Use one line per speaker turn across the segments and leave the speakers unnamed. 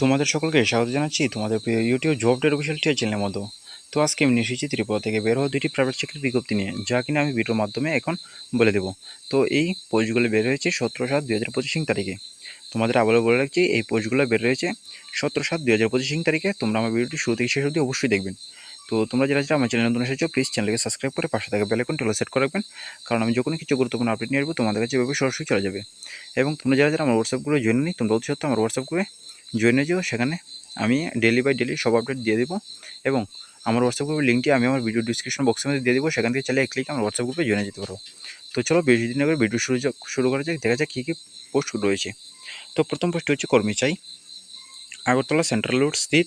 তোমাদের সকলকে স্বাগত জানাচ্ছি তোমাদের প্রিয় ইউটিউব জব ডেট অফিসিয়াল টিয়ার চ্যানেলের মতো। তো আজকে আমি এসেছি ত্রিপুরা থেকে বের হওয়া দুইটি প্রাইভেট চাকরির বিজ্ঞপ্তি নিয়ে, যা কিনা আমি ভিডিওর মাধ্যমে এখন বলে দেবো। তো এই পোস্টগুলো বের হয়েছে সতেরো সাত দুই হাজার পঁচিশ তারিখে। তোমাদের আবারও বলে রাখছি, এই পোস্টগুলো বের হয়েছে সতেরো সাত দুই হাজার পঁচিশ তারিখে। তোমরা আমার ভিডিওটি শুরু থেকে শেষ অবধি অবশ্যই দেখবেন। তো তোমরা যারা যারা আমার চ্যানেল নতুন এসেছ প্লিজ চ্যানেলকে সাবস্ক্রাইব করে পাশে থাকা বেলাইকন টেলো সেট করে রাখবেন। কারণ আমি যখনই কিছু গুরুত্বপূর্ণ আপডেট নিয়ে আসব, তোমাদের কাছে এভাবে সরাসরি চলে যাবে। এবং তোমরা যারা যারা আমার হোয়াটসঅ্যাপ গ্রুপে জয়েন নিই তোমরা অতি সত্ত্বেও আমার হোয়াটসঅ্যাপ গ্রুপে জয়েন হয়ে যাব, সেখানে আমি ডেলি বাই ডেলি সব আপডেট দিয়ে দেবো এবং আমার হোয়াটসঅ্যাপ গ্রুপের লিঙ্কটি আমি আমার ভিডিও ডিসক্রিপশন বক্সের মধ্যে দিয়ে দেবো, সেখান থেকে চালিয়ে ক্লিক আমার হোয়াটসঅ্যাপ গ্রুপে জয়েন যেতে পারব তো চলো বেশি দিন আগে ভিডিও শুরু শুরু করা যাক, দেখা যাক কী কী পোস্ট রয়েছে তো প্রথম পোস্ট হচ্ছে কর্মী চাই। আগরতলা সেন্ট্রাল রোড স্থিত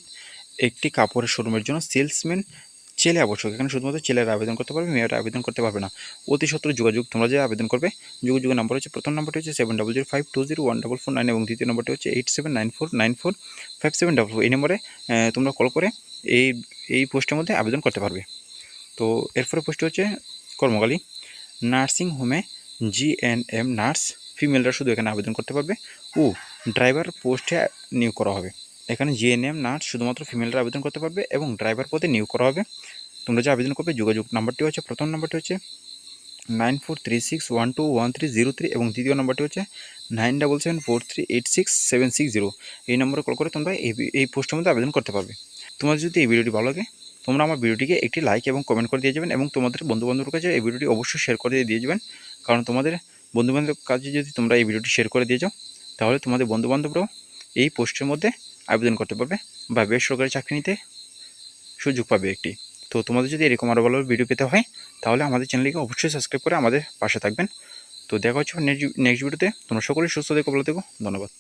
একটি কাপড়ের শোরুমের জন্য সেলসম্যান ছেলে আবশ্যক। এখানে শুধুমাত্র ছেলেরা আবেদন করতে পারবে, মেয়েরা আবেদন করতে পারবে না। অতি সত্তর যোগাযোগ তোমরা যে আবেদন করবে, যোগাযোগের নাম্বার হচ্ছে, প্রথম নাম্বারটি হচ্ছে seven double zero five two zero one double four nine এবং দ্বিতীয় নাম্বারটি হচ্ছে eight seven nine four nine four five seven double four এই নম্বরে তোমরা কল করে এই এই পোস্টের মধ্যে আবেদন করতে পারবে। তো এরপরে পোস্টটি হচ্ছে কর্মকালী, নার্সিং হোমে জি এন এম নার্স, ফিমেলরা শুধু এখানে আবেদন করতে পারবে। ও, ড্রাইভার পোস্টে নিয়োগ করা হবে। এখানে জিএনএম নার্স শুধুমাত্র ফিমেলরা আবেদন করতে পারবে এবং ড্রাইভার পদে নিয়োগ করা হবে। তোমরা যে আবেদন করবে, যোগাযোগ নাম্বারটি হচ্ছে, প্রথম নাম্বারটি হচ্ছে nine four three six one two one three zero three এবং দ্বিতীয় নাম্বারটি হচ্ছে nine double seven four three eight six seven six zero এই নম্বরে কল করে তোমরা এই এই পোস্টের মধ্যে আবেদন করতে পারবে। তোমাদের যদি এই ভিডিওটি ভালো লাগে, তোমরা আমার ভিডিওটিকে একটি লাইক এবং কমেন্ট করে দিয়ে যাবেন এবং তোমাদের বন্ধুবান্ধবের কাছে এই ভিডিওটি অবশ্যই শেয়ার করে দিয়ে যাবেন। কারণ তোমাদের বন্ধুবান্ধবের কাছে যদি তোমরা এই ভিডিওটি শেয়ার করে দিয়ে যাও, তাহলে তোমাদের বন্ধুবান্ধবরাও এই পোস্টের মধ্যে আবেদন করতে পারবে বা বেসরকারি চাকরি নিতে সুযোগ পাবে একটি। তো তোমাদের যদি এরকম আরও ভালো ভিডিও পেতে হয়, তাহলে আমাদের চ্যানেলকে অবশ্যই সাবস্ক্রাইব করে আমাদের পাশে থাকবেন। তো দেখা হচ্ছে নেক্সট ভিডিওতে তোমরা সকলেই সুস্থ দেখো ভালো থেকো। ধন্যবাদ।